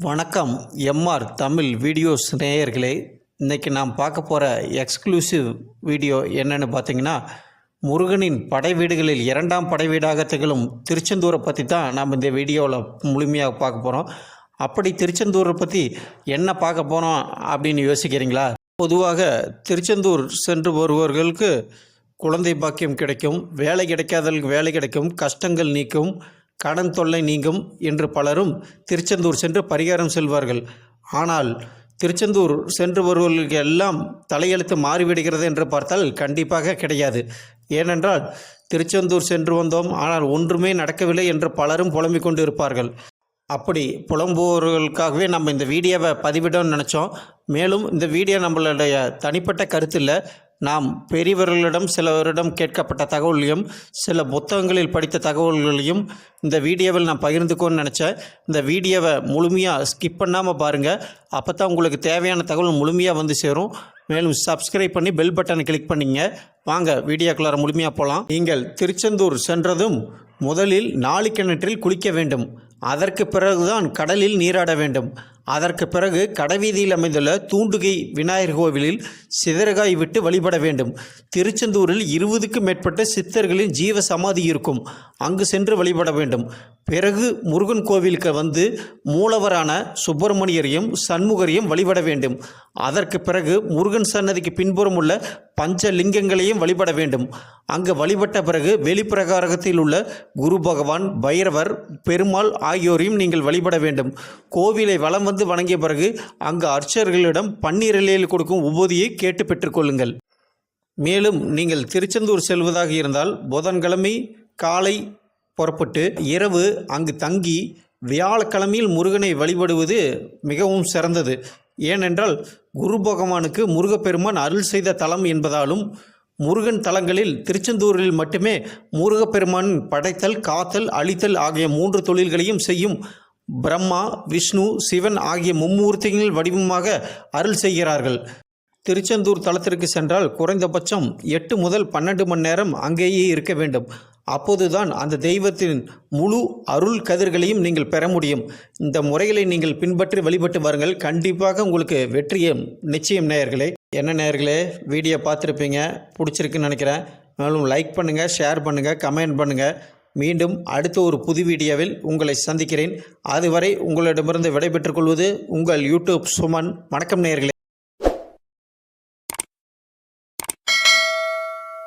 வணக்கம் MR Tamil videos நேயர்களே இன்றைக்கி நாம் பார்க்க போகிற எக்ஸ்க்ளூசிவ் வீடியோ என்னென்னு பார்த்தீங்கன்னா முருகனின் படை வீடுகளில் இரண்டாம் படை வீடாக திகழும் திருச்செந்தூரை பற்றி தான் நாம் இந்த வீடியோவில் முழுமையாக பார்க்க போகிறோம் அப்படி திருச்செந்தூரை பற்றி என்ன பார்க்க போகிறோம் அப்படின்னு யோசிக்கிறீங்களா? பொதுவாக திருச்செந்தூர் சென்று வருபவர்களுக்கு குழந்தை பாக்கியம் கிடைக்கும் வேலை கிடைக்காதவர்களுக்கு வேலை கிடைக்கும் கஷ்டங்கள் நீக்கும் கடன் தொல்லை நீங்கும் என்று பலரும் திருச்செந்தூர் சென்று பரிகாரம் செல்வார்கள். ஆனால் திருச்செந்தூர் சென்று வருவர்களுக்கு எல்லாம் தலையெழுத்து மாறிவிடுகிறது என்று பார்த்தால் கண்டிப்பாக கிடையாது. ஏனென்றால் திருச்செந்தூர் சென்று வந்தோம் ஆனால் ஒன்றுமே நடக்கவில்லை என்று பலரும் புலம்பிக் கொண்டு இருப்பார்கள் அப்படி புலம்புவர்களுக்காகவே நம்ம இந்த வீடியோவை பதிவிடணும்னு நினச்சோம். மேலும் இந்த வீடியோ நம்மளுடைய தனிப்பட்ட கருத்தில் நாம் பெரியவர்களிடம் சிலவரிடம் கேட்கப்பட்ட தகவல்களையும் சில புத்தகங்களில் படித்த தகவல்களையும் இந்த வீடியோவில் நான் பகிர்ந்துக்கோன்னு நினச்சேன். இந்த வீடியோவை முழுமையாக ஸ்கிப் பண்ணாமல் பாருங்கள் அப்போ தான் உங்களுக்கு தேவையான தகவல் முழுமையாக வந்து சேரும். மேலும் சப்ஸ்கிரைப் பண்ணி பெல் பட்டனை கிளிக் பண்ணிங்க. வாங்க வீடியோக்குள்ளார முழுமையாக போகலாம் நீங்கள் திருச்செந்தூர் சென்றதும் முதலில் நாளி கிணற்றில் குளிக்க வேண்டும். அதற்கு பிறகுதான் கடலில் நீராட வேண்டும். அதற்கு பிறகு கடைவீதியில் அமைந்துள்ள தூண்டுகை விநாயகர் கோவிலில் சிதறகாய் விட்டு வழிபட வேண்டும். திருச்செந்தூரில் இருபதுக்கும் மேற்பட்ட சித்தர்களின் ஜீவ சமாதி இருக்கும். அங்கு சென்று வழிபட வேண்டும். பிறகு முருகன் கோவிலுக்கு வந்து மூலவரான சுப்பிரமணியரையும் சண்முகரையும் வழிபட வேண்டும். அதற்கு பிறகு முருகன் சன்னதிக்கு பின்புறம் உள்ள பஞ்ச லிங்கங்களையும் வழிபட வேண்டும். அங்கு வழிபட்ட பிறகு வெளிப்பிரகாரகத்தில் உள்ள குரு பகவான் பைரவர் பெருமாள் ஆகியோரையும் நீங்கள் வழிபட வேண்டும். கோவிலை வலம் வந்து வணங்கிய பிறகு அங்கு அர்ச்சர்களிடம் பன்னீரிலையில் கொடுக்கும் உபோதியை கேட்டு பெற்றுக்கொள்ளுங்கள் மேலும் நீங்கள் திருச்செந்தூர் செல்வதாக இருந்தால் புதன்கிழமை காலை புறப்பட்டு இரவு அங்கு தங்கி வியாழக்கிழமையில் முருகனை வழிபடுவது மிகவும் சிறந்தது. ஏனென்றால் குரு பகவானுக்கு முருகப்பெருமான் அருள் செய்த தலம் என்பதாலும் முருகன் தலங்களில் திருச்செந்தூரில் மட்டுமே முருகப்பெருமான் படைத்தல் காத்தல் அழித்தல் ஆகிய மூன்று தொழில்களையும் செய்யும் பிரம்மா விஷ்ணு சிவன் ஆகிய மும்மூர்த்திகளின் வடிவமாக அருள் செய்கிறார்கள். திருச்செந்தூர் தலத்திற்கு சென்றால் குறைந்தபட்சம் எட்டு முதல் பன்னெண்டு மணி நேரம் அங்கேயே இருக்க வேண்டும். அப்போதுதான் அந்த தெய்வத்தின் முழு அருள் கதிர்களையும் நீங்கள் பெற முடியும். இந்த முறைகளை நீங்கள் பின்பற்றி வழிபட்டு வாருங்கள். கண்டிப்பாக உங்களுக்கு வெற்றியும் நிச்சயம் நேயர்களே. என்ன நேயர்களே? வீடியோ பார்த்துருப்பீங்க. பிடிச்சிருக்குன்னு நினைக்கிறேன். மேலும் லைக் பண்ணுங்கள் ஷேர் பண்ணுங்கள் கமெண்ட் பண்ணுங்கள் மீண்டும் அடுத்த ஒரு புது வீடியோவில் உங்களை சந்திக்கிறேன். அதுவரை உங்களிடமிருந்து விடைபெற்றுக் கொள்வது உங்கள் யூடியூப் சுமன். வணக்கம் நேயர்களே.